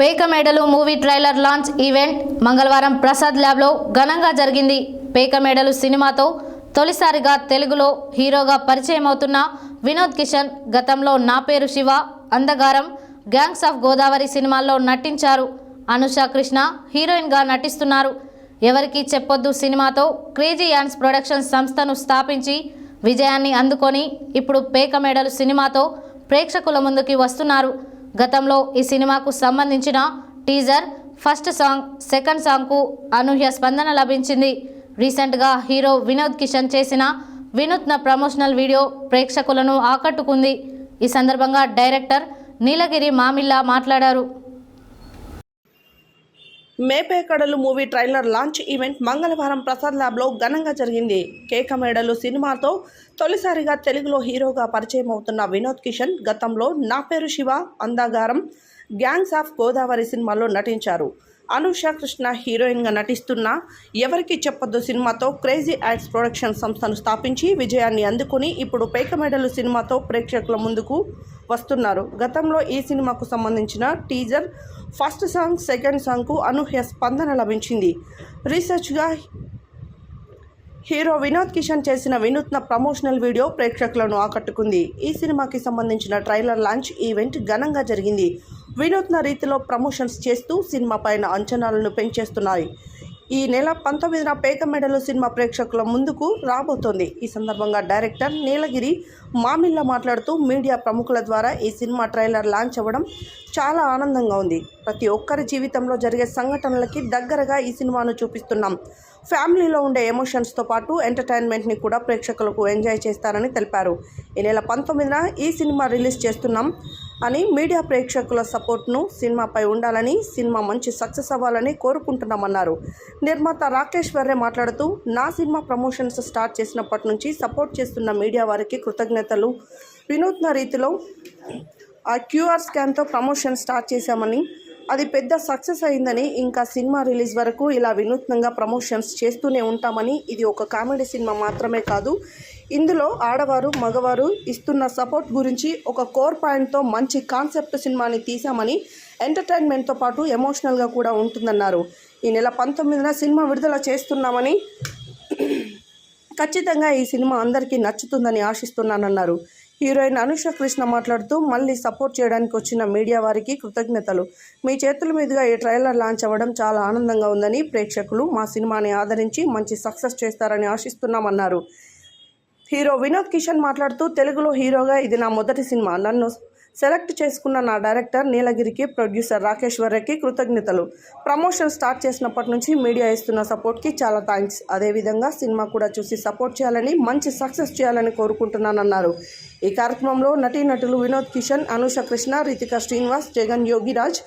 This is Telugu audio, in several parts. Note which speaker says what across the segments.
Speaker 1: Pekamedalu movie trailer launch event మంగళవారం ప్రసాద్ ల్యాబ్లో ఘనంగా జరిగింది. పేకమేడలు సినిమాతో తొలిసారిగా తెలుగులో హీరోగా పరిచయం అవుతున్న వినోద్ కిషన్ గతంలో నా పేరు శివ అందగారం గ్యాంగ్స్ ఆఫ్ గోదావరి సినిమాల్లో నటించారు. అనుష కృష్ణ హీరోయిన్గా నటిస్తున్నారు. ఎవరికి చెప్పొద్దు సినిమాతో క్రేజీ యాన్స్ ప్రొడక్షన్స్ సంస్థను స్థాపించి విజయాన్ని అందుకొని ఇప్పుడు పేక మేడలు సినిమాతో ప్రేక్షకుల ముందుకి వస్తున్నారు. గతంలో ఈ సినిమాకు సంబంధించిన టీజర్ ఫస్ట్ సాంగ్ సెకండ్ సాంగ్కు అనూహ్య స్పందన లభించింది. రీసెంట్గా హీరో వినోద్ కిషన్ చేసిన వినూత్న ప్రమోషనల్ వీడియో ప్రేక్షకులను ఆకట్టుకుంది. ఈ సందర్భంగా డైరెక్టర్ నీలగిరి మామిల్లా మాట్లాడారు.
Speaker 2: మేపేకడలు మూవీ ట్రైలర్ లాంచ్ ఈవెంట్ మంగళవారం ప్రసాద్ ల్యాబ్లో ఘనంగా జరిగింది. కేకమేడలు సినిమాతో తొలిసారిగా తెలుగులో హీరోగా పరిచయం అవుతున్న వినోద్ కిషన్ గతంలో నా పేరు శివ అందాగారం గ్యాంగ్స్ ఆఫ్ గోదావరి సినిమాలో నటించారు. అనుష కృష్ణ హీరోయిన్గా నటిస్తున్న ఎవరికి చెప్పొద్దు సినిమాతో క్రేజీ యాడ్స్ ప్రొడక్షన్ సంస్థను స్థాపించి విజయాన్ని అందుకుని ఇప్పుడు పేకమేడలు సినిమాతో ప్రేక్షకుల ముందుకు వస్తున్నారు. గతంలో ఈ సినిమాకు సంబంధించిన టీజర్ ఫస్ట్ సాంగ్ సెకండ్ సాంగ్కు అనూహ్య స్పందన లభించింది. రీసెర్చ్గా హీరో వినోద్ కిషన్ చేసిన వినూత్న ప్రమోషనల్ వీడియో ప్రేక్షకులను ఆకట్టుకుంది. ఈ సినిమాకి సంబంధించిన ట్రైలర్ లాంచ్ ఈవెంట్ ఘనంగా జరిగింది. వినూత్న రీతిలో ప్రమోషన్స్ చేస్తూ సినిమా పైన అంచనాలను పెంచేస్తున్నాయి. ఈ నెల పంతొమ్మిదిన పేకమెడలు సినిమా ప్రేక్షకుల ముందుకు రాబోతోంది. ఈ సందర్భంగా డైరెక్టర్ నీలగిరి మామిళ్ళ మాట్లాడుతూ మీడియా ప్రముఖుల ద్వారా ఈ సినిమా ట్రైలర్ లాంచ్ అవ్వడం చాలా ఆనందంగా ఉంది. ప్రతి ఒక్కరి జీవితంలో జరిగే సంఘటనలకి దగ్గరగా ఈ సినిమాను చూపిస్తున్నాం. ఫ్యామిలీలో ఉండే ఎమోషన్స్తో పాటు ఎంటర్టైన్మెంట్ని కూడా ప్రేక్షకులకు ఎంజాయ్ చేస్తారని తెలిపారు. ఈ నెల పంతొమ్మిదిన ఈ సినిమా రిలీజ్ చేస్తున్నాం అని మీడియా ప్రేక్షకుల సపోర్ట్ను సినిమాపై ఉండాలని సినిమా మంచి సక్సెస్ అవ్వాలని కోరుకుంటున్నామన్నారు. నిర్మాత రాకేష్ వర్రే మాట్లాడుతూ నా సినిమా ప్రమోషన్స్ స్టార్ట్ చేసినప్పటి నుంచి సపోర్ట్ చేస్తున్న మీడియా వారికి కృతజ్ఞతలు. వినూత్న రీతిలో ఆ క్యూఆర్ స్కాన్తో ప్రమోషన్ స్టార్ట్ చేశామని అది పెద్ద సక్సెస్ అయిందని ఇంకా సినిమా రిలీజ్ వరకు ఇలా వినూత్నంగా ప్రమోషన్స్ చేస్తూనే ఉంటామని ఇది ఒక కామెడీ సినిమా మాత్రమే కాదు. ఇందులో ఆడవారు మగవారు ఇస్తున్న సపోర్ట్ గురించి ఒక కోర్ పాయింట్తో మంచి కాన్సెప్ట్ సినిమాని తీశామని ఎంటర్టైన్మెంట్తో పాటు ఎమోషనల్గా కూడా ఉంటుందన్నారు. ఈ నెల పంతొమ్మిదిన సినిమా విడుదల చేస్తున్నామని ఖచ్చితంగా ఈ సినిమా అందరికీ నచ్చుతుందని ఆశిస్తున్నానన్నారు. హీరోయిన్ అనుష కృష్ణ మాట్లాడుతూ మళ్ళీ సపోర్ట్ చేయడానికి వచ్చిన మీడియా వారికి కృతజ్ఞతలు. మీ చేతుల మీదుగా ఈ ట్రైలర్ లాంచ్ అవ్వడం చాలా ఆనందంగా ఉందని ప్రేక్షకులు మా సినిమాని ఆదరించి మంచి సక్సెస్ చేస్తారని ఆశిస్తున్నామన్నారు. హీరో వినోద్ కిషన్ మాట్లాడుతూ తెలుగులో హీరోగా ఇది నా మొదటి సినిమా. నన్ను సెలెక్ట్ చేసుకున్న నా డైరెక్టర్ నీలగిరికి ప్రొడ్యూసర్ రాకేష్ కృతజ్ఞతలు. ప్రమోషన్ స్టార్ట్ చేసినప్పటి నుంచి మీడియా ఇస్తున్న సపోర్ట్కి చాలా థ్యాంక్స్ అదేవిధంగా సినిమా కూడా చూసి సపోర్ట్ చేయాలని మంచి సక్సెస్ చేయాలని కోరుకుంటున్నానన్నారు. ఈ కార్యక్రమంలో నటీనటులు వినోద్ కిషన్ అనుష కృష్ణ రితిక శ్రీనివాస్ జగన్ యోగిరాజ్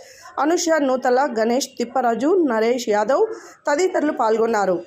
Speaker 2: అనుష నూతల గణేష్ తిప్పరాజు నరేష్ యాదవ్ తదితరులు పాల్గొన్నారు.